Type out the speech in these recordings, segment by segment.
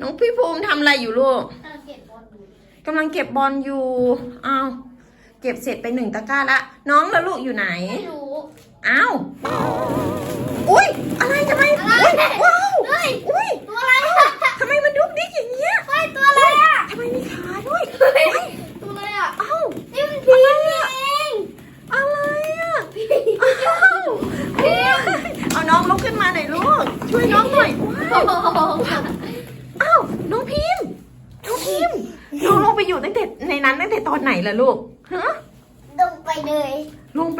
น้องพี่ภูมิทำอะไรอยู่ลูกเออเก็บบอลดูกำลังเก็บบอลอยู่อ้าวเก็บเสร็จไปหนึ่งตะกร้าละ น้องแล้วลูกอยู่ไหนไม่รู้อ้าวอุ้ยอะไรทำไมอะไรอุ๊ยว้าวเฮ้ยอุ้ย ตัวอะไรอะ ทำไมมันดุกดิกอย่างเงี้ย เฮ้ยตัวอะไรอะ ทำไมมีขาด้วย เฮ้ย เฮ้ย ตัวอะไรอะ อ้าว นี่มันพีมเอง อะไรอะ พีม อ้าวโอ้ยเอาน้องลุกขึ้นมาหน่อยลูก ช่วยน้องหน่อยว้าวอ้าว น้องพิมพ์น้อง พิมพ์น้องลงไปอยู่ตั้งแต่ในนั้นตั้งแต่ตอนไหนล่ะลูกฮะลงไปเลยลงไป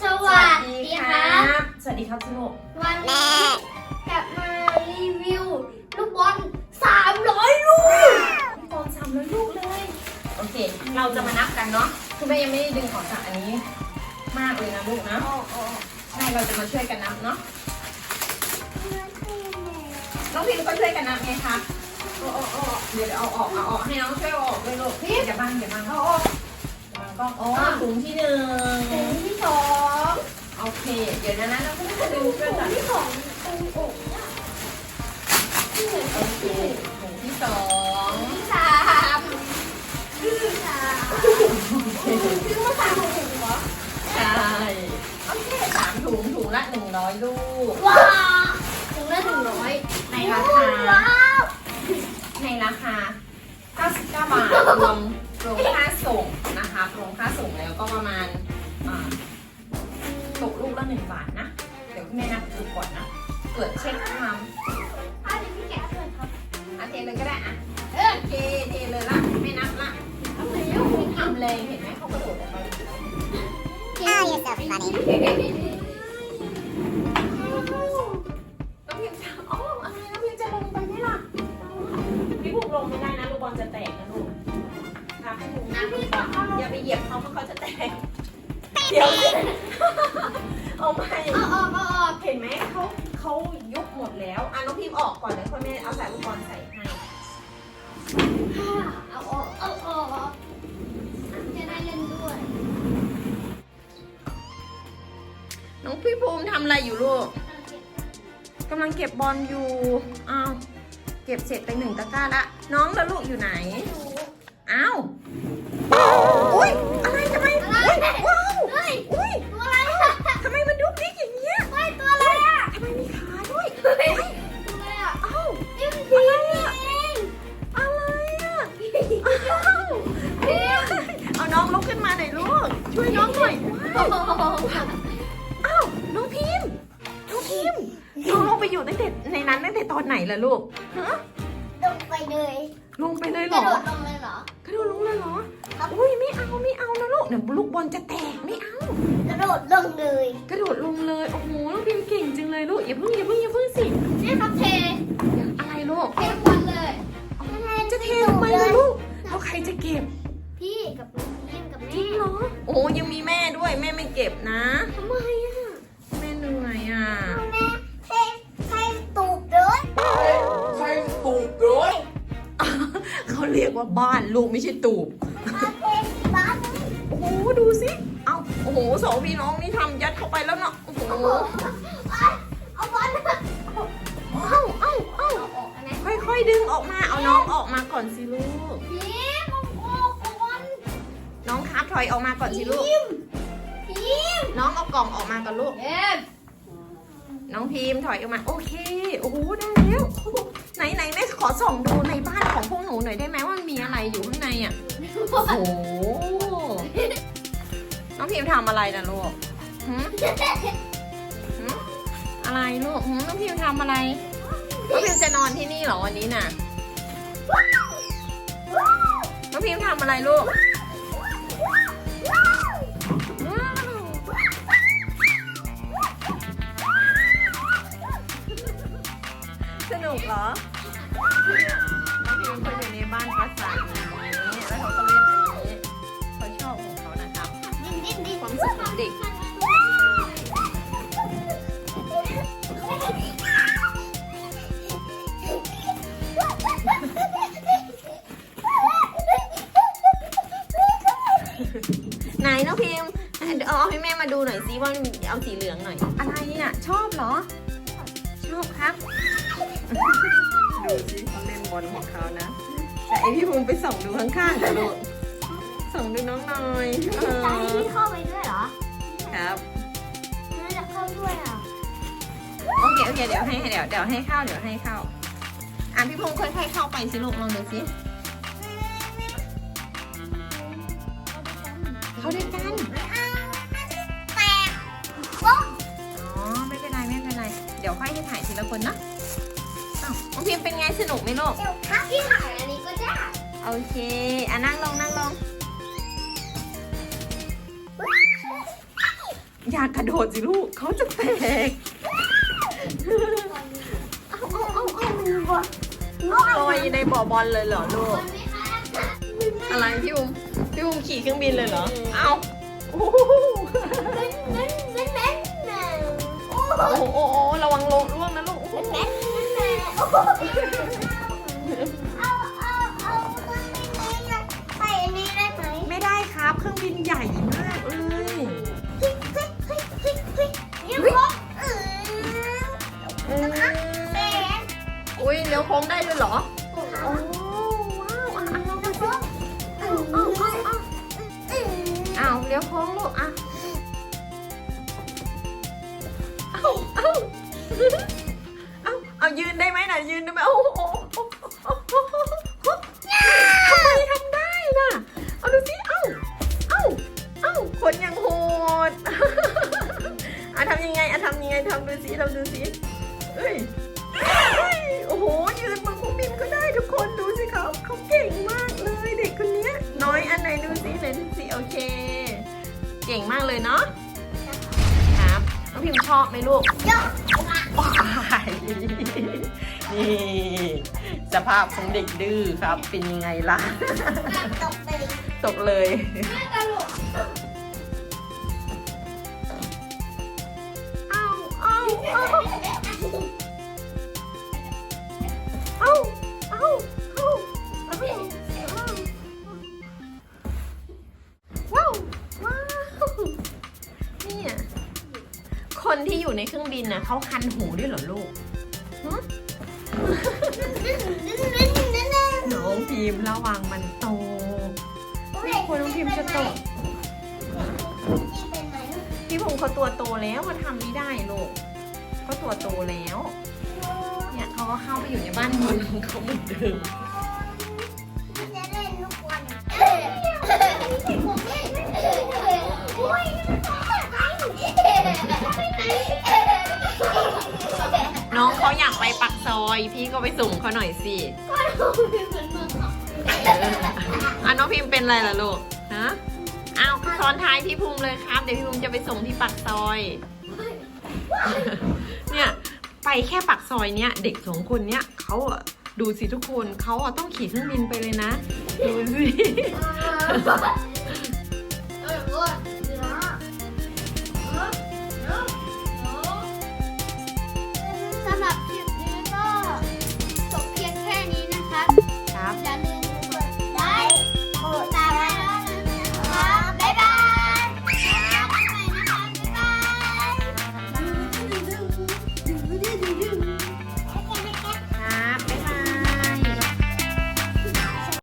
สวัสดีครับสวัสดีครับสนุกวันนี้กลับมารีวิวลูกบอลสามร้อยลูกพี่ปอนสามร้อยลูกเลย โอเค เราจะมานับกันเนาะคุณแม่ยังไม่ได้ดึงออกจากอันนี้ มากเลยนะลูกนะอ๋ออ๋อใช่เราจะมาช่วยกันนับเนาะ น้องพิมก็ช่วยกันนับไงคะอ๋ออ๋อเดี๋ยวเอาออกเอาออกให้น้องช่วยเอาออกด้วยลูกพี่อย่าบังอย่าบังอ๋ออ๋อบังก็อ๋อถุงที่หนึ่งถุงที่สองโอเค เดี๋ยวนะนะเราก็จะดูช่วยถุงนที่สองตรงอกเนี่ยที่เหมือนโอเคถุงที่สองที่สามที่สามซื้อมาสามถุงเหรอใช่โอเคสามถุงถุงละหนึ่งร้อยลูก ส่งนะคะรวมค่าส่งแล้วก็ประมาณอ่าตกลูกละหนึ่งบาทนะ เดี๋ยวคุณแม่นับดูก่อนนะเกิดเช็คความอะเดี๋ยวพี่แกะเลยครับอาเทเลยก็ได้อะเออโอเคเทเลยละไม่นับละเอาไปแล้วไม่ทำเลยเห็นไหมเขากระโดดออกไป Oh, you're so funny. เอาไปเอาออกเอาออกเห็นไหมเขาเขายุบหมดแล้วอะน้องพิมออกก่อนเดี๋ยวค่อแม่เอาใส่ลูกบอลใส่ให้เอาออกเอาออกจะได้เล่นด้วย น้องพี่ภูมิทำอะไรอยู่ลูกกำลังเก็บบอลอยู่อ้าวเก็บเสร็จไปหนึ่งตะกร้าละ น้องแล้วลูกอยู่ไหนไม่รู้อ้าวอุ้ยอะไรทำไมอุ้ย อยว้าวอ้าวน้องพิมพ์น้องพิมพ์น้องลงไปอยู่ตั้งแต่ในนั้นตั้งแต่ตอนไหนล่ะลูกฮะลงไปเลยลงไปเลยกเหรระอโดดลงเลยเหรอ กระโดดลงเลยเหรอครับ อุ้ยไม่เอาไม่เอานะลูกเดี๋ยวลูกบอลจะแตกไม่เอา กระโดดลงเลยกระโดดลงเลยโอ้โหน้องพิมพ์เก่งจังเลยลูกอย่าเพิ่งอย่าเพิ่งอย่าเพิ่งสินี่ครับเทอะไรลูกเททุกวันเลย จะเททำไมล่ะลูกแล้วใครจะเก็บ เขาเรียกว่าบ้านลูกไม่ใช่ตูบมาเทบ้านโอ้โหดูสิเอาโอ้โหสองพี่น้องนี่ทำยัดเข้าไปแล้วเนาะโอ้โหเอาบอลเอ้าเอ้าเอ้าเอาออกอันไหนค่อยๆดึงออกมาเอาน้องออกมาก่อนสิลูกพีมก่อนน้องครับถอยออกมาก่อนสิลูกพีมพีมน้องเอากล่องออกมาก่อนลูกเอ็มน้องพิมพ์ถอยออกมา โอเค โอ้โหได้แล้ว นไหนแม่ขอส่องดูในบ้านของพวกหนูหน่อยได้ไหมว่ามันมีอะไรอยู่ข้างในอะโอ้โหน้องพิมพ์ทำอะไรนะลูกหืมหืมอะไรลูกหืมน้องพิมพ์ทำอะไรน้องพิมพ์จะนอนที่นี่เหรอวันนี้น่ะน้องพิมพ์ทำอะไรลูก ห้แม่มาดูหน่อยสิว่าเอาสีเหลืองหน่อย อะไรเนี่ยชอบเหรอครับ ดูสิเขาเล่นบอลของเขานะแต่ไอพี่ภูมิไปส่องดูข้างๆนะลูกส่องดูน้องหน่อยเอตาอที่เข้าไปด้วยเหรอครับน่าจะเข้าด้วยอะโอเคโอเคเดี๋ยวให้เดี๋ยวเดี๋ยวให้เข้าเดี๋ยวให้เข้า อะพี่ภูมิค่อยๆเข้าไปสิลูกลองดูสิเข้าด้วยกันแต เป็นไรเดี๋ยวค่อยให้ถ่ายทีละคนนะอ้าวน้องพิมเป็นไงสนุกไหมลูก เดี๋ยวถ้าพี่ถ่ายอันนี้ก็ได้โอเค อะนั่งลงนั่งลง อย่ากระโดดสิลูกเขาจะแตก เอาเอาเอาเอามันบดลอยในบ่อบอลเลยเหรอลูก อะไรพี่อุ้มพี่อุ้มขี่เครื่องบินเลยเหรอ เอาโอ้โห โอ้โหระวังลงร่วงนะลูกโอ้โหเน้นเน้นเน้นโอ้เอาเอาเอาตัวนี้ไปอันนี้ได้ไหมไม่ได้ครับเครื่องบินใหญ่มากเลยพลิกพลิกพลิกพลิกพลิกยังครบเอออืมแตกอุ้ยเลี้ยวโค้งได้ด้วยเหรออ้โอ้ว้าวอะอะลองดูสิเอาเอาเอาเอาอืมอ้าวเลี้ยวโค้งลูกอะ ดูสิทำดูสิเอ้ยเอ้ยโอ้โห ยืนบนเครื่องบินก็ได้ทุกคนดูสิเขาเขาเก่งมากเลยเด็กคนเนี้ยน้อยอันไหนดูสิไหนดูสิโอเค เก่งมากเลยเนาะครับน้องพิมชอบไหมลูกยกว้ายนี่ สภาพของเด็กดื้อครับเป็นยังไงล่ะ ตกไปตกเลย คนที่อยู่ในเครื่องบินน่ะเขาคันหูด้วยเหรอลูกฮะน้องพิมพ์ระวังมันโตไม่ควรน้องพิมพ์จะตกพี่พงศ์เขาตัวโตแล้วเขาทำไม่ได้ลูกเขาตัวโตแล้ว เนี่ยเขาก็เข้าไปอยู่ในบ้านเมืองของเขาเหมือนเดิม องเขาอยากไปปักซอย พี่ก็ไปส่งเขาหน่อยสิเอออะน้องพิมพ์เป็นอะไรล่ะลูกฮะอ้าวซ้อนท้ายพี่ภูมิเลยครับ เดี๋ยวพี่ภูมิจะไปส่งที่ปักซอย เนี่ยไปแค่ปักซอยเนี้ยเด็กสองคนเนี้ยเขาอะดูสิทุกคนเขาอะต้องขี่เครื่องบินไปเลยนะดูสิ